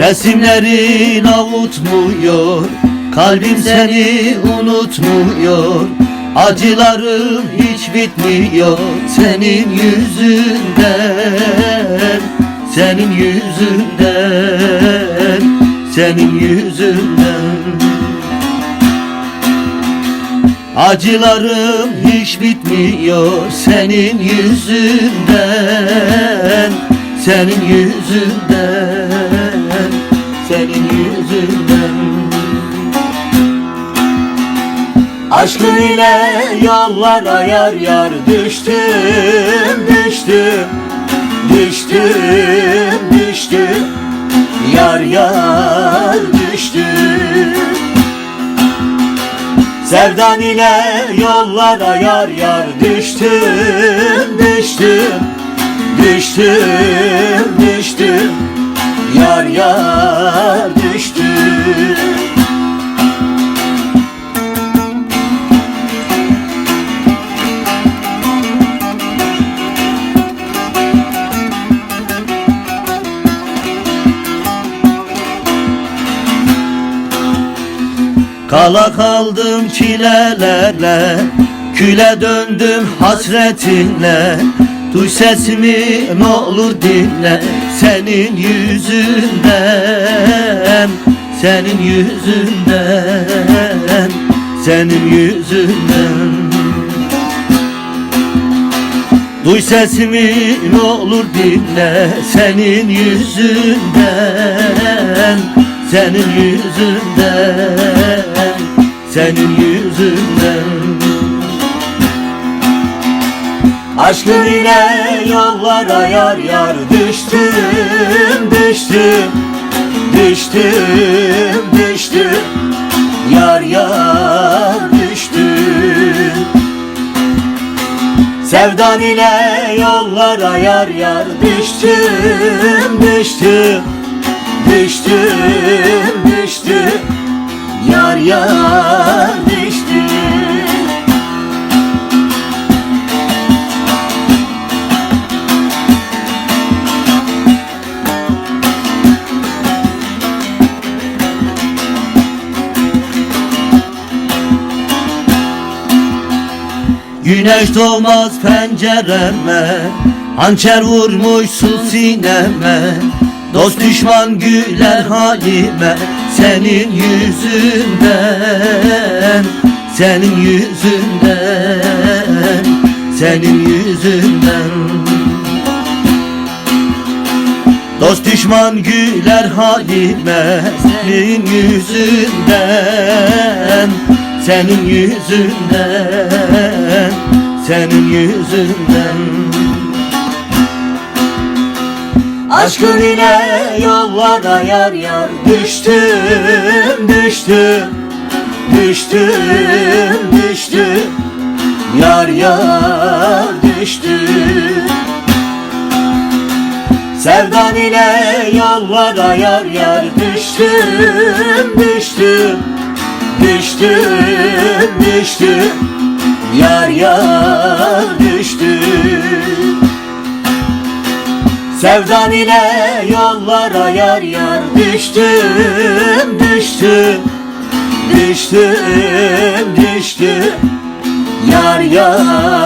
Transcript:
Resimlerin avutmuyor Kalbim seni unutmuyor. Acılarım hiç bitmiyor Senin yüzünden Senin yüzünden Senin yüzünden. Acılarım hiç bitmiyor senin yüzünden Senin yüzünden Senin yüzünden. Aşkın ile yollara yar yar düştüm düştüm Düştüm düştüm. Yar yar düştüm. Sevdan ile yollara yar yar düştüm düştüm Düştüm Kala kaldım çilelerle Küle döndüm hasretinle. Duy sesimi ne olur dinle Senin yüzünden Senin yüzünden Senin yüzünden. Duy sesimi ne olur dinle Senin yüzünden Senin yüzünden Senin yüzünden. Aşkın ile yollara yar yar düştüm düştüm Düştüm düştüm. Yar yar düştüm. Sevdan ile yollara yar yar düştüm düştüm Düştüm Yar düştüm Güneş doğmaz pencereme Hançer vurmuşsun sineme Dost düşman güler halime Senin yüzünden Senin yüzünden Senin yüzünden. Dost düşman güler halime Senin yüzünden Senin yüzünden Senin yüzünden Aşkın ile yollara yar yar Düştüm düştüm Düştüm düştüm. Yar yar düştüm. Sevdan ile yollara yar yar düştüm düştüm. Düştüm düştüm. Yar yar Sevdan ile yollara yar yar düştüm düştüm. Düştüm düştüm. Yar yar